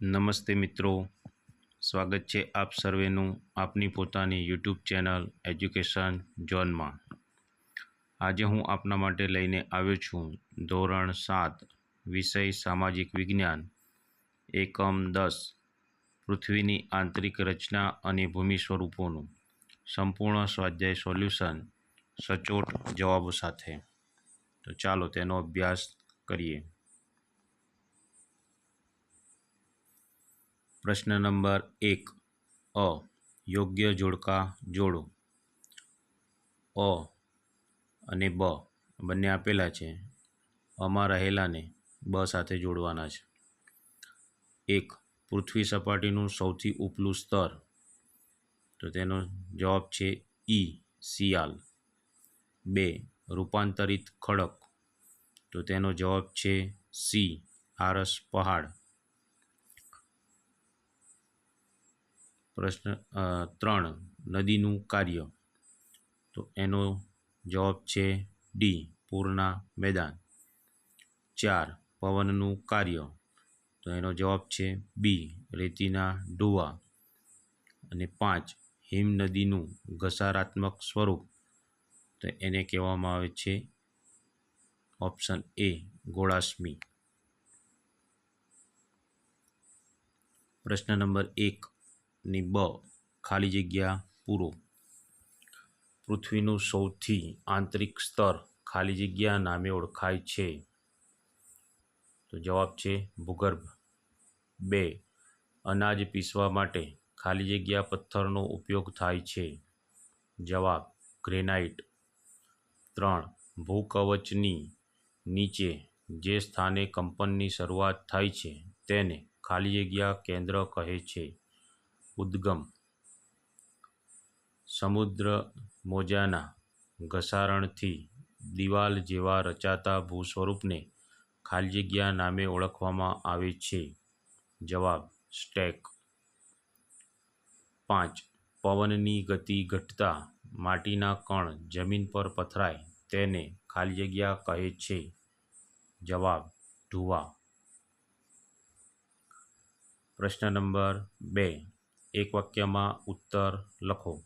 નમસ્તે મિત્રો. સ્વાગત છે આપ સર્વેનું આપની પોતાની યુટ્યુબ ચેનલ એજ્યુકેશન ઝોનમાં. આજે હું આપના માટે લઈને આવ્યો છું ધોરણ સાત, વિષય સામાજિક વિજ્ઞાન, એકમ દસ, પૃથ્વીની આંતરિક રચના અને ભૂમિ સ્વરૂપોનું સંપૂર્ણ સ્વાધ્યાય સોલ્યુશન સચોટ જવાબો સાથે. તો ચાલો તેનો અભ્યાસ કરીએ. પ્રશ્ન નંબર એક. અ. યોગ્ય જોડકા જોડો. અ. અને બ. બંને આપેલા છે. અમાં રહેલાને બ સાથે જોડવાના છે. એક. પૃથ્વી સપાટીનું સૌથી ઉપલું સ્તર. તો તેનો જવાબ છે ઈ સિયાલ બે. રૂપાંતરિત ખડક. તો તેનો જવાબ છે સી, આરસ પહાડ. પ્રશ્ન ત્રણ, નદીનું કાર્ય. તો એનો જવાબ છે ડી, પૂરના મેદાન. ચાર, પવનનું કાર્ય. તો એનો જવાબ છે બી, રેતીના ડોવા. અને પાંચ હિમનદીનું ઘસારાત્મક સ્વરૂપ. તો એને કહેવામાં આવે છે ઓપ્શન એ, ગોળાશ્મી. પ્રશ્ન નંબર એક ની બ ખાલી જગ્યા પૂરો. પૃથ્વીનું સૌથી આંતરિક સ્તર ખાલી જગ્યા નામે ઓળખાય છે. તો જવાબ છે ભૂગર્ભ. બે, અનાજ પીસવા માટે ખાલી જગ્યા પથ્થરનો ઉપયોગ થાય છે. જવાબ, ગ્રેનાઇટ. ત્રણ, ભૂકવચની નીચે જે સ્થાને કંપનની શરૂઆત થાય છે તેને ખાલી જગ્યા કેન્દ્ર કહે છે. ઉદ્ગમ. સમુદ્ર મોજાના ઘસારણથી દિવાલ જેવા રચાતા ભૂસ્વરૂપને ખાલી જગ્યા નામે ઓળખવામાં આવે છે. જવાબ, સ્ટેક. પાંચ, પવનની ગતિ ઘટતા માટીના કણ જમીન પર પથરાય તેને ખાલી જગ્યા કહે છે. જવાબ, ધુવા. પ્રશ્ન નંબર બે એક વાક્યમાં ઉત્તર લખો.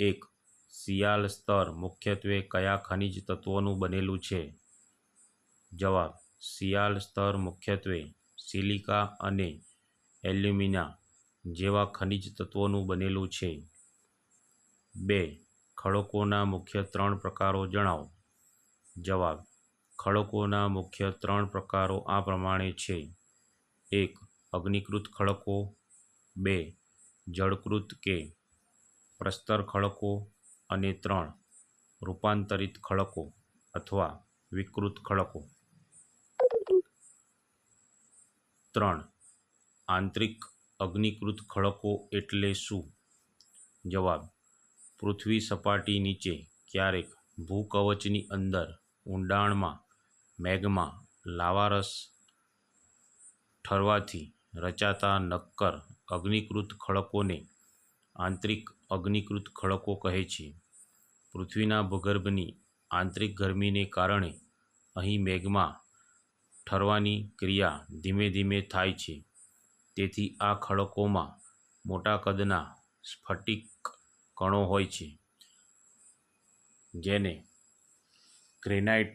એક, શિયાળ સ્તર મુખ્યત્વે કયા ખનિજ તત્વોનું બનેલું છે? જવાબ, શિયાળ સ્તર મુખ્યત્વે સિલિકા અને એલ્યુમિના જેવા ખનિજ તત્વોનું બનેલું છે. બે, ખડકોના મુખ્ય ત્રણ પ્રકારો જણાવો. જવાબ, ખડકોના મુખ્ય ત્રણ પ્રકારો આ પ્રમાણે છે. એક, અગ્નિકૃત ખડકો બે, જળકૃત કે પ્રસ્તર ખડકો અને ત્રણ, રૂપાંતરિત ખડકો અથવા વિકૃત ખડકો. ત્રણ, આંતરિક અગ્નિકૃત ખડકો એટલે શું? જવાબ, પૃથ્વી સપાટી નીચે ક્યારેક ભૂકવચની અંદર ઊંડાણમાં મેઘમાં લાવારસ ઠરવાથી રચાતા નક્કર અગ્નિકૃત ખડકોને આંતરિક અગ્નિકૃત ખડકો કહે છે. પૃથ્વીના ભૂગર્ભની આંતરિક ગરમીને કારણે અહીં મેઘમાં ઠરવાની ક્રિયા ધીમે ધીમે થાય છે. તેથી આ ખડકોમાં મોટા કદના સ્ફટિક કણો હોય છે, જેને ગ્રેનાઇટ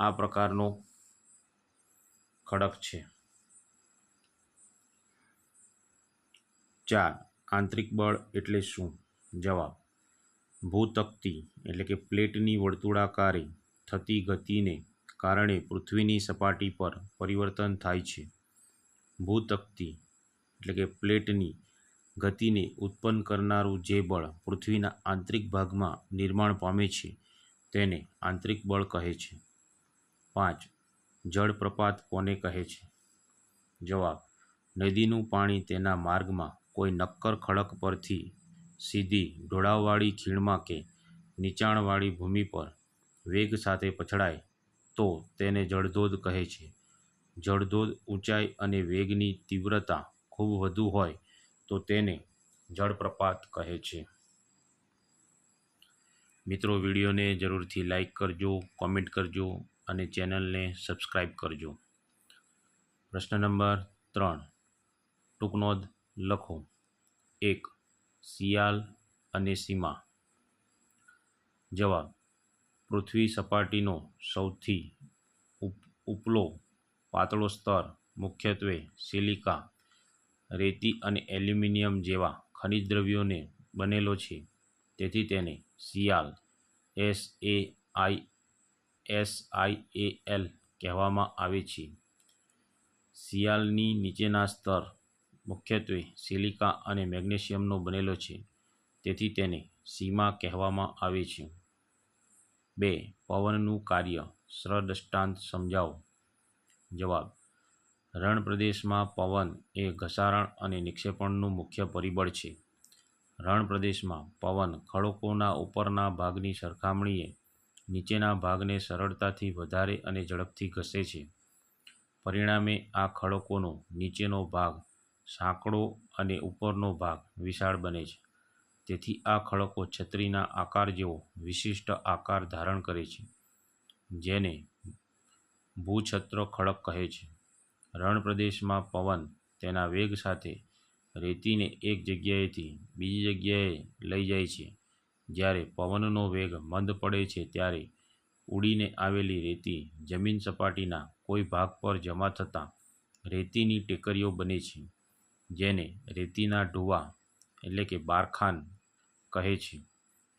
આ પ્રકારનો ખડક છે. ચાર. આંતરિક બળ એટલે શું? જવાબ. ભૂતકતી એટલે કે પ્લેટની વર્તુળાકારે થતી ગતિને કારણે પૃથ્વીની સપાટી પર પરિવર્તન થાય છે. ભૂતકતી એટલે કે પ્લેટની ગતિને ઉત્પન્ન કરનારું જે બળ પૃથ્વીના આંતરિક ભાગમાં નિર્માણ પામે છે, તેને આંતરિક બળ કહે છે. પાંચ. જળપ્રપાત કોને કહે છે? જવાબ. નદીનું પાણી તેના માર્ગમાં કોઈ નક્કર ખડક પરથી સીધી ઢોળાવવાળી ખીણમાં કે નીચાણવાળી ભૂમિ પર વેગ સાથે પછડાય, તો તેને જળધોધ કહે છે. જળધોધ ઊંચાઈ અને વેગની તીવ્રતા ખૂબ વધુ હોય, તો તેને જળપ્રપાત કહે છે. મિત્રો, વિડીયોને જરૂરથી લાઈક કરજો, કોમેન્ટ કરજો અને ચેનલને સબસ્ક્રાઈબ કરજો. પ્રશ્ન નંબર ત્રણ. ટૂંકનોંધ લખો. એક શિયાલ અને સીમા. જવાબ, પૃથ્વી સપાટીનો સૌથી ઉપ- ઉપલો પાતળો સ્તર, મુખ્યત્વે સિલિકા, રેતી અને એલ્યુમિનિયમ જેવા ખનિજ દ્રવ્યોને બનેલો છે. તેથી તેને sial S A I S I A L કહેવામાં આવે છે. શિયાળની નીચેના સ્તર મુખ્યત્વે સિલિકા અને મેગ્નેશિયમનો બનેલો છે. તેથી તેને સીમા કહેવામાં આવે છે. બે, પવનનું કાર્ય સ્રદૃષ્ટાંત સમજાવો. જવાબ, રણ પ્રદેશમાં પવન એ ઘસારણ અને નિક્ષેપણનું મુખ્ય પરિબળ છે. રણ પ્રદેશમાં પવન ખડકોના ઉપરના ભાગની સરખામણીએ નીચેના ભાગને સરળતાથી વધારે અને ઝડપથી ઘસે છે. પરિણામે આ ખડકોનો નીચેનો ભાગ સાંકડો અને ઉપરનો ભાગ વિશાળ બને છે. તેથી આ ખડકો છત્રીના આકાર જેવો વિશિષ્ટ આકાર ધારણ કરે છે, જેને ભૂછત્ર ખડક કહે છે. રણપ્રદેશમાં પવન તેના વેગ સાથે રેતીને એક જગ્યાએથી બીજી જગ્યાએ લઈ જાય છે. જ્યારે પવનનો વેગ મંદ પડે છે ત્યારે ઉડીને આવેલી રેતી જમીન સપાટીના કોઈ ભાગ પર જમા થતાં રેતીની ટેકરીઓ બને છે. જેને રેતીના ઢૂવા એટલે કે બારખાન કહે છે.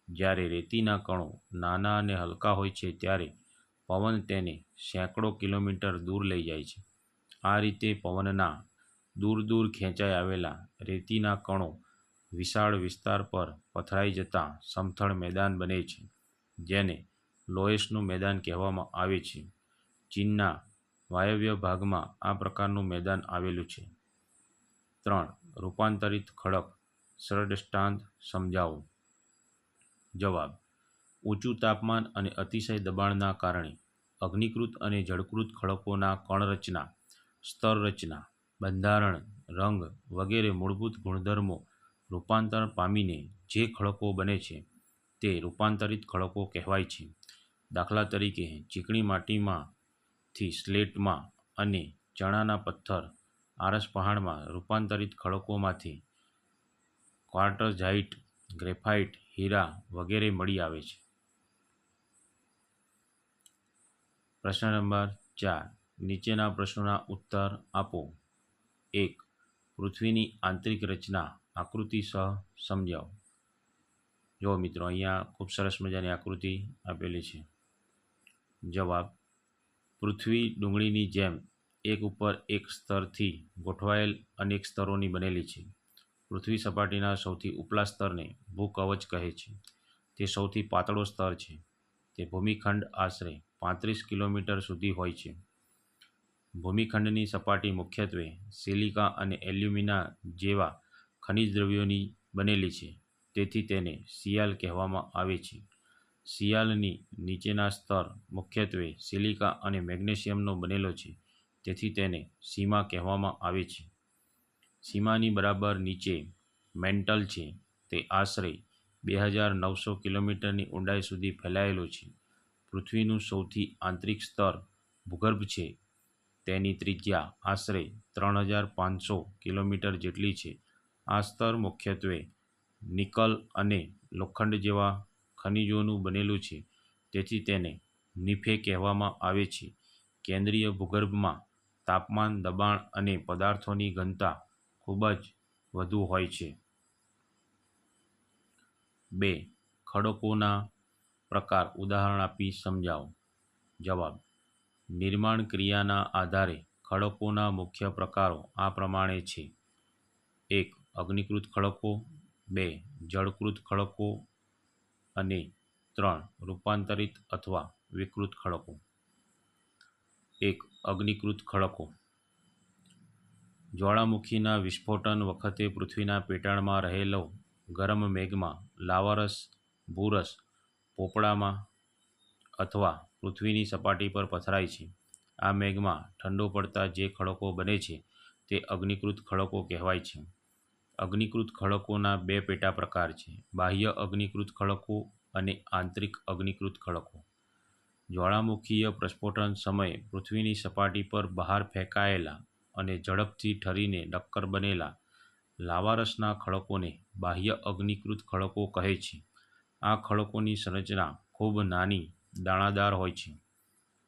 જ્યારે રેતીના કણો નાના અને હલકા હોય છે, ત્યારે પવન તેને સેંકડો કિલોમીટર દૂર લઈ જાય છે. આ રીતે પવનના દૂર દૂર ખેંચાઈ આવેલા રેતીના કણો વિશાળ વિસ્તાર પર પથરાઈ જતાં સમથળ મેદાન બને છે, જેને લોએસનું મેદાન કહેવામાં આવે છે. ચીનના વાયવ્ય ભાગમાં આ પ્રકારનું મેદાન આવેલું છે. ત્રણ. રૂપાંતરિત ખડક. સરદૃષ્ટાંત સમજાવો. જવાબ. ઊંચું તાપમાન અને અતિશય દબાણના કારણે અગ્નિકૃત અને જળકૃત ખડકોના કણરચના, સ્તરરચના, બંધારણ, રંગ વગેરે મૂળભૂત ગુણધર્મો રૂપાંતર પામીને જે ખડકો બને છે તે રૂપાંતરિત ખડકો કહેવાય છે. દાખલા તરીકે, ચીકણી માટીમાંથી સ્લેટમાં અને ચણાના પથ્થર આરસ પહાડમાં રૂપાંતરિત ખડકોમાંથી ક્વાર્ટઝાઇટ ગ્રેફાઇટ, હીરા વગેરે મળી આવે છે. પ્રશ્ન નંબર ચાર. નીચેના પ્રશ્નોના ઉત્તર આપો. એક. પૃથ્વીની આંતરિક રચના આકૃતિ સહ સમજાવો. જો મિત્રો અહીંયા ખૂબ સરસ મજાની આકૃતિ આપેલી છે. જવાબ. પૃથ્વી ડુંગળીની જેમ એક ઉપર એક સ્તરથી ગોઠવાયેલ અનેક સ્તરોની બનેલી છે. પૃથ્વી સપાટીના સૌથી ઉપલા સ્તરને ભૂકવચ કહે છે. તે સૌથી પાતળો સ્તર છે. તે ભૂમિખંડ આશરે પાંત્રીસ કિલોમીટર સુધી હોય છે. ભૂમિખંડની સપાટી મુખ્યત્વે સિલિકા અને એલ્યુમિના જેવા ખનિજ દ્રવ્યોની બનેલી છે. તેથી તેને સિયાલ કહેવામાં આવે છે. સિયાલની નીચેના સ્તર મુખ્યત્વે સિલિકા અને મેગ્નેશિયમનો બનેલો છે. તેથી તેને સીમા કહેવામાં આવે છે. સીમાની બરાબર નીચે મેન્ટલ છે. તે આશરે બે હજાર નવસો કિલોમીટરની ઊંડાઈ સુધી ફેલાયેલો છે. પૃથ્વીનું સૌથી આંતરિક સ્તર ભૂગર્ભ છે. તેની ત્રિજ્યા આશરે ત્રણ હજાર પાંચસો કિલોમીટર જેટલી છે. આ સ્તર મુખ્યત્વે નિકલ અને લોખંડ જેવા ખનિજોનું બનેલું છે. તેથી તેને નિફે કહેવામાં આવે છે. કેન્દ્રીય ભૂગર્ભમાં તાપમાન, દબાણ અને પદાર્થોની ઘનતા ખૂબ જ વધુ હોય છે. બે, ખડકોના પ્રકાર ઉદાહરણ આપી સમજાવો. જવાબ, નિર્માણ ક્રિયાના આધારે ખડકોના મુખ્ય પ્રકારો આ પ્રમાણે છે. એક, અગ્નિકૃત ખડકો, બે, જળકૃત ખડકો અને ત્રણ, રૂપાંતરિત અથવા વિકૃત ખડકો. એક અગ્નિકૃત ખડકો. જ્વાળામુખીના વિસ્ફોટન વખતે પૃથ્વીના પેટાળમાં રહેલો ગરમ મેઘમાં લાવારસ ભૂરસ પોપડામાં અથવા પૃથ્વીની સપાટી પર પથરાય છે. આ મેઘમાં ઠંડો પડતા જે ખડકો બને છે તે અગ્નિકૃત ખડકો કહેવાય છે. અગ્નિકૃત ખડકોના બે પેટા પ્રકાર છે. બાહ્ય અગ્નિકૃત ખડકો અને આંતરિક અગ્નિકૃત ખડકો. જ્વાળામુખીય પ્રસ્ફોટન સમયે પૃથ્વીની સપાટી પર બહાર ફેંકાયેલા અને ઝડપથી ઠરીને નક્કર બનેલા લાવારસના ખડકોને બાહ્ય અગ્નિકૃત ખડકો કહે છે. આ ખડકોની સંરચના ખૂબ નાની, દાણાદાર હોય છે.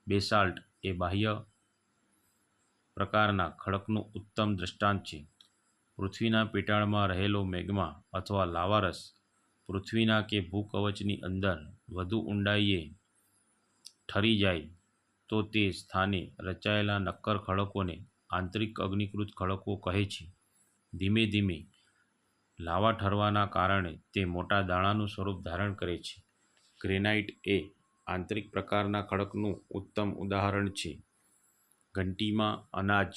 બેસાલ્ટ એ બાહ્ય પ્રકારના ખડકનું ઉત્તમ દૃષ્ટાંત છે. પૃથ્વીના પેટાળમાં રહેલો મેગ્મા અથવા લાવારસ પૃથ્વીના કે ભૂકવચની અંદર વધુ ઊંડાઈએ ઠરી જાય તો તે સ્થાને રચાયેલા નક્કર ખડકોને આંતરિક અગ્નિકૃત ખડકો કહે છે. ધીમે ધીમે લાવા ઠરવાના કારણે તે મોટા દાણાનું સ્વરૂપ ધારણ કરે છે. ગ્રેનાઇટ એ આંતરિક પ્રકારના ખડકનું ઉત્તમ ઉદાહરણ છે. ઘંટીમાં અનાજ,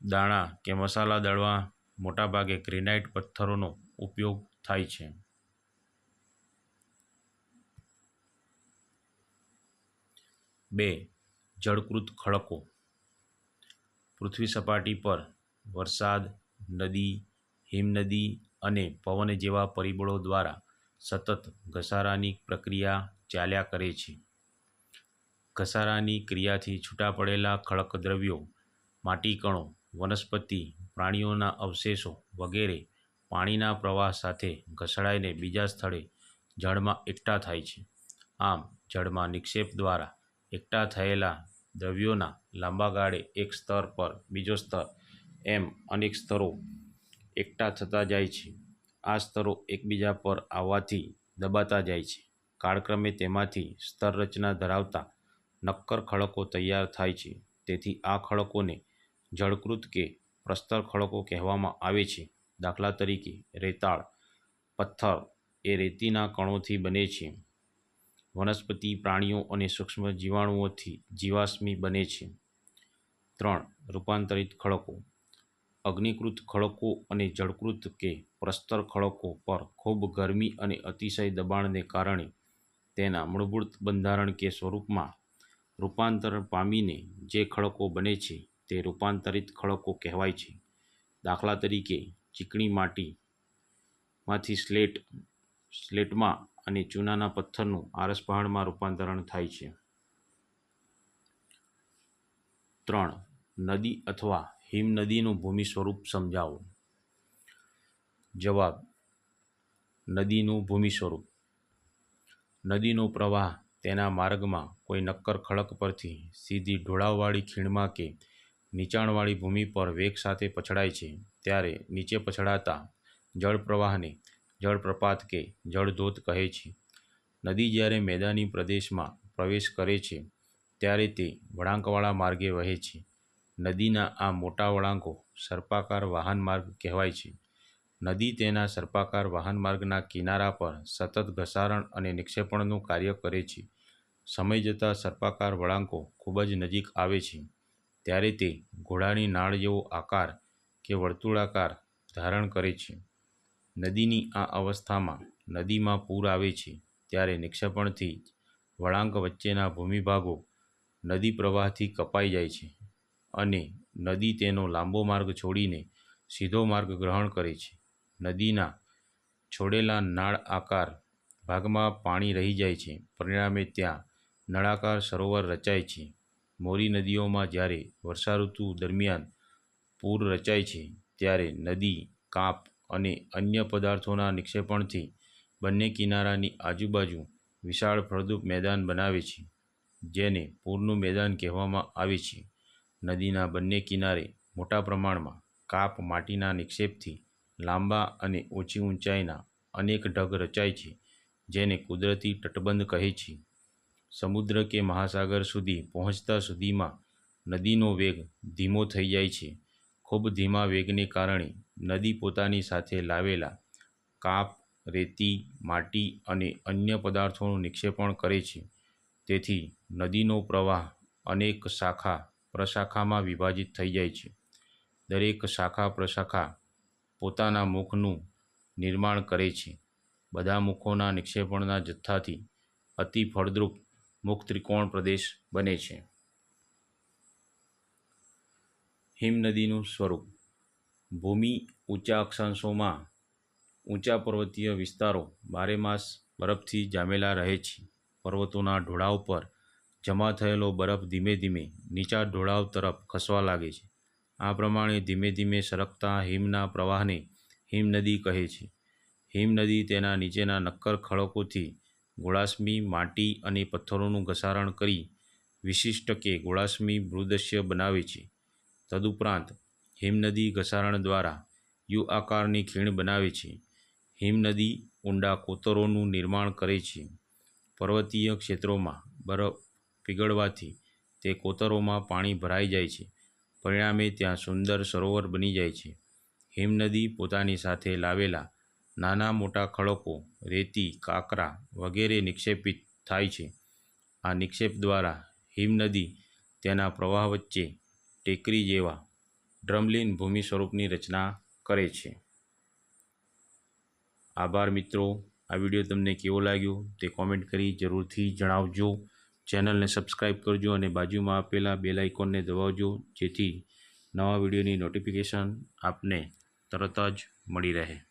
દાણા કે મસાલા દળવા મોટાભાગે ગ્રેનાઇટ પથ્થરોનો ઉપયોગ થાય છે. બે. જળકૃત ખડકો પૃથ્વી સપાટી પર વરસાદ, નદી, હિમનદી અને પવન જેવા પરિબળો દ્વારા સતત ઘસારાની પ્રક્રિયા ચાલ્યા કરે છે. ઘસારાની ક્રિયાથી છૂટા પડેલા ખડક દ્રવ્યો માટીકણો, વનસ્પતિ, પ્રાણીઓના અવશેષો વગેરે પાણીના પ્રવાહ સાથે ઘસડાઈને બીજા સ્થળે જળમાં એકઠા થાય છે. આમ જળમાં નિક્ષેપ દ્વારા એકઠા થયેલા દ્રવ્યોના લાંબા ગાળે એક સ્તર પર બીજો સ્તર, એમ અનેક સ્તરો એકઠા થતા જાય છે. આ સ્તરો એકબીજા પર આવવાથી દબાતા જાય છે. કાળક્રમે તેમાંથી સ્તરરચના ધરાવતા નક્કર ખડકો તૈયાર થાય છે. તેથી આ ખડકોને જળકૃત કે પ્રસ્તર ખડકો કહેવામાં આવે છે. દાખલા તરીકે, રેતાળ, પથ્થર એ રેતીના કણોથી બને છે. વનસ્પતિ, પ્રાણીઓ અને સૂક્ષ્મ જીવાણુઓથી જીવાશ્મી બને છે. ત્રણ. રૂપાંતરિત ખડકો અગ્નિકૃત ખડકો અને જળકૃત કે પ્રસ્તર ખડકો પર ખૂબ ગરમી અને અતિશય દબાણને કારણે તેના મૂળભૂત બંધારણ કે સ્વરૂપમાં રૂપાંતર પામીને જે ખડકો બને છે તે રૂપાંતરિત ખડકો કહેવાય છે. દાખલા તરીકે ચીકણી માટીમાંથી સ્લેટ, સ્લેટમાં અને ચૂનાના પથ્થરનું આરસપહાણમાં રૂપાંતરણ થાય છે. ત્રણ. નદી અથવા હિમનદીનું ભૂમિ સ્વરૂપ સમજાવો. જવાબ. નદીનું ભૂમિ સ્વરૂપ નદીનો પ્રવાહ તેના માર્ગમાં કોઈ નક્કર ખડક પરથી સીધી ઢોળાવવાળી ખીણમાં કે નીચાણવાળી ભૂમિ પર વેગ સાથે પછડાય છે, ત્યારે નીચે પછડાતા જળપ્રવાહને જળપ્રપાત કે જળધોધ કહે છે. નદી જ્યારે મેદાની પ્રદેશમાં પ્રવેશ કરે છે, ત્યારે તે વળાંકવાળા માર્ગે વહે છે. નદીના આ મોટા વળાંકો સર્પાકાર વાહન માર્ગ કહેવાય છે. નદી તેના સર્પાકાર વાહન માર્ગના કિનારા પર સતત ઘસારણ અને નિક્ષેપણનું કાર્ય કરે છે. સમય જતાં સર્પાકાર વળાંકો ખૂબ જ નજીક આવે છે ત્યારે તે ઘોડાની નાળ જેવો આકાર કે વર્તુળાકાર ધારણ કરે છે. નદીની આ અવસ્થામાં નદીમાં પૂર આવે છે, ત્યારે નિક્ષેપણથી વળાંક વચ્ચેના ભૂમિભાગો નદી પ્રવાહથી કપાઈ જાય છે અને નદી તેનો લાંબો માર્ગ છોડીને સીધો માર્ગ ગ્રહણ કરે છે. નદીના છોડેલા નાળ આકાર ભાગમાં પાણી રહી જાય છે, પરિણામે ત્યાં નળાકાર સરોવર રચાય છે. મોરી નદીઓમાં જ્યારે વર્ષાઋતુ દરમિયાન પૂર રચાય છે, ત્યારે નદી કાંપ અને અન્ય પદાર્થોના નિક્ષેપણથી બંને કિનારાની આજુબાજુ વિશાળ ફળદ્રુપ મેદાન બનાવે છે, જેને પૂરનું મેદાન કહેવામાં આવે છે. નદીના બંને કિનારે મોટા પ્રમાણમાં કાપ માટીના નિક્ષેપથી લાંબા અને ઓછી ઊંચાઈના અનેક ઢગ રચાય છે, જેને કુદરતી તટબંધ કહે છે. સમુદ્ર કે મહાસાગર સુધી પહોંચતા સુધીમાં નદીનો વેગ ધીમો થઈ જાય છે. ખૂબ ધીમા વેગને કારણે નદી પોતાની સાથે લાવેલા કાપ, રેતી, માટી અને અન્ય પદાર્થોનું નિક્ષેપણ કરે છે. તેથી નદીનો પ્રવાહ અનેક શાખા-પ્રશાખામાં વિભાજિત થઈ જાય છે. દરેક શાખા-પ્રશાખા પોતાના મુખનું નિર્માણ કરે છે. બધા મુખોના નિક્ષેપણના જથ્થાથી અતિ ફળદ્રુપ મુખ ત્રિકોણ પ્રદેશ બને છે. હિમનદીનું સ્વરૂપ ભૂમિ ઊંચા અક્ષાંશોમાં ઊંચા પર્વતીય વિસ્તારો બારેમાસ બરફથી જામેલા રહે છે. પર્વતોના ઢોળાવ પર જમા થયેલો બરફ ધીમે ધીમે નીચા ઢોળાવ તરફ ખસવા લાગે છે. આ પ્રમાણે ધીમે ધીમે સરકતા હિમના પ્રવાહને હિમનદી કહે છે. હિમનદી તેના નીચેના નક્કર ખડકોથી ગોળાશ્મી માટી અને પથ્થરોનું ઘસારણ કરી વિશિષ્ટ કે ગોળાશ્મી ભૂદશ્ય બનાવે છે. તદુપરાંત હિમનદી ઘસારણ દ્વારા યુ આકારની ખીણ બનાવે છે. હિમનદી ઊંડા કોતરોનું નિર્માણ કરે છે. પર્વતીય ક્ષેત્રોમાં બરફ પીગળવાથી તે કોતરોમાં પાણી ભરાઈ જાય છે. પરિણામે ત્યાં સુંદર સરોવર બની જાય છે. હિમનદી પોતાની સાથે લાવેલા નાના મોટા ખડકો, રેતી, કાંકરા વગેરે નિક્ષેપિત થાય છે. આ નિક્ષેપ દ્વારા હિમનદી તેના પ્રવાહ વચ્ચે ટેકરી જેવા ડ્રમલીન ભૂમિ સ્વરૂપની રચના કરે છે. આભાર મિત્રો. આ વીડિયો તમને કેવો લાગ્યો તે કોમેન્ટ કરી જરૂરથી જણાવજો. ચેનલને સબસ્ક્રાઈબ કરજો અને બાજુમાં આપેલા બેલ આઇકોનને દબાવજો, જેથી નવા વિડીયોની નોટિફિકેશન આપને તરત જ મળી રહે.